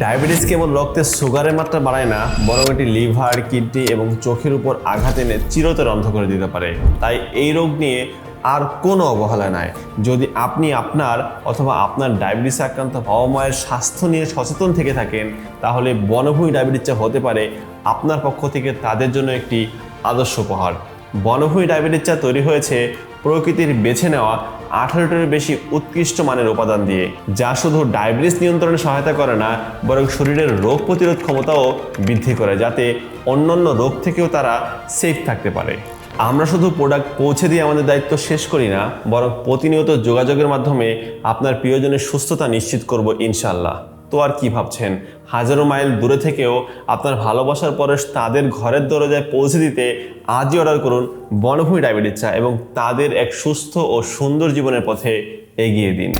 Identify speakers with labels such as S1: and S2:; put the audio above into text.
S1: Diabetes কেবল রক্তে সুগারের মাত্রা বাড়ায় না, বরং এটি লিভার, কিডনি এবং চোখের উপর আঘাত এনে চিরতরে অন্ধ করে দিতে পারে। তাই এই রোগ নিয়ে আর কোনো অবহেলা নাই। যদি আপনি আপনার অথবা আপনার ডায়াবেটিস আক্রান্ত বাবা মায়ের স্বাস্থ্য নিয়ে সচেতন থেকে থাকেন, তাহলে বনভূমি ডায়াবেটিস চা হতে পারে, আপনার পক্ষ থেকে তাদের জন্য একটি আদর্শ উপহার। বনভূমি ডায়াবেটিস চা তৈরি হয়েছে, প্রকৃতির বেছে নেওয়া আঠারোটির বেশি উৎকৃষ্ট মানের উপাদান দিয়ে, যা শুধু ডায়াবেটিস নিয়ন্ত্রণে সহায়তা করে না, বরং শরীরের রোগ প্রতিরোধ ক্ষমতাও বৃদ্ধি করে, যাতে অন্যান্য রোগ থেকেও তারা সেফ থাকতে পারে। আমরা শুধু প্রোডাক্ট পৌঁছে দিয়ে আমাদের দায়িত্ব শেষ করি না, বরং প্রতিনিয়ত যোগাযোগের মাধ্যমে আপনার প্রিয়জনের সুস্থতা নিশ্চিত করব ইনশাল্লাহ তো আর কি ভাবছেন? হাজারো মাইল দূরে থেকেও আপনার ভালোবাসার পরশ তাদের ঘরের দরজায় পৌঁছে দিতে আজই অর্ডার করুন বনভূমি ডায়াবেটিস চা এবং তাদের এক সুস্থ ও সুন্দর জীবনের পথে এগিয়ে দিন।